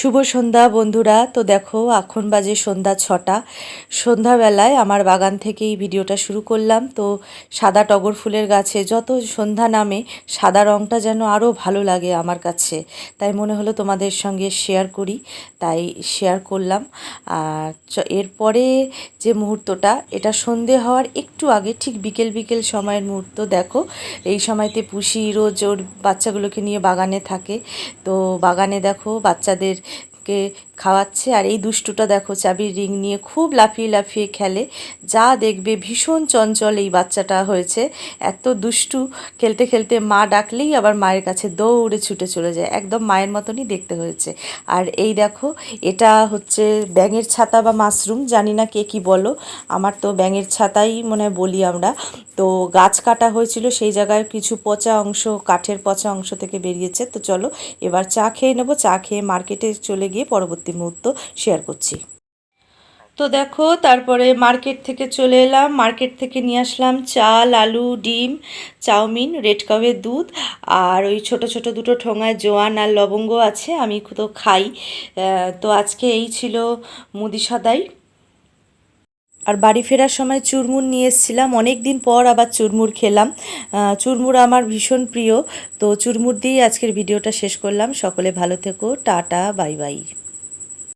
শুভ সন্ধ্যা বন্ধুরা। তো দেখো, এখন বাজে সন্ধ্যা ছটা। সন্ধ্যাবেলায় আমার বাগান থেকেই ভিডিওটা শুরু করলাম। তো সাদা টগর ফুলের গাছে যত সন্ধ্যা নামে, সাদা রঙটা যেন আরও ভালো লাগে আমার কাছে। তাই মনে হলো তোমাদের সঙ্গে শেয়ার করি। তাই শেয়ার করলাম। আর এরপরে যে মুহূর্তটা, এটা সন্ধে হওয়ার একটু আগে, ঠিক বিকেল বিকেল সময়ের মুহূর্ত। দেখো, এই সময়তে পুষি, রোজ ওর বাচ্চাগুলোকে নিয়ে বাগানে থাকে। তো বাগানে দেখো que খাওয়াচ্ছে। আর এই দুষ্টুটা দেখো, চাবির রিং নিয়ে খুব লাফিয়ে লাফিয়ে খেলে। যা দেখবে ভীষণ চঞ্চল এই বাচ্চাটা হয়েছে। এত দুষ্টু, খেলতে খেলতে মা ডাকলেই আবার মায়ের কাছে দৌড়ে ছুটে চলে যায়। একদম মায়ের মতনই দেখতে হয়েছে। আর এই দেখো, এটা হচ্ছে ব্যাঙের ছাতা বা মাশরুম, জানি না কে কি বলো। আমার তো ব্যাঙের ছাতাই মনে বলি আমরা। তো গাছ কাটা হয়েছিল, সেই জায়গায় কিছু পচা অংশ, কাঠের পচা অংশ থেকে বেরিয়েছে। তো চলো, এবার চা খেয়ে নেব। চা খেয়ে মার্কেটে চলে গিয়ে পরবর্তী মুহূর্ত শেয়ার করছি। তো দেখো, তারপরে মার্কেট থেকে চলে এলাম। মার্কেট থেকে নিয়ে আসলাম চাল, আলু, ডিম, চাউমিন রেড কাপের দুধ আর ওই ছোট ছোট দুটো ঠোঙায় জোয়ান আর লবঙ্গ আছে, আমি তো খাই। তো আজকে এই ছিল মুদি সদাই। আর বাড়ি ফেরার সময় চুরমুর নিয়ে এসেছিলাম। অনেক দিন পর আবার চুরমুর খেলাম। চুরমুর আমার ভীষণ প্রিয়। তো চুরমুর দিয়েই আজকের ভিডিওটা শেষ করলাম। সকলে ভালো থেকো। Tata, bye bye.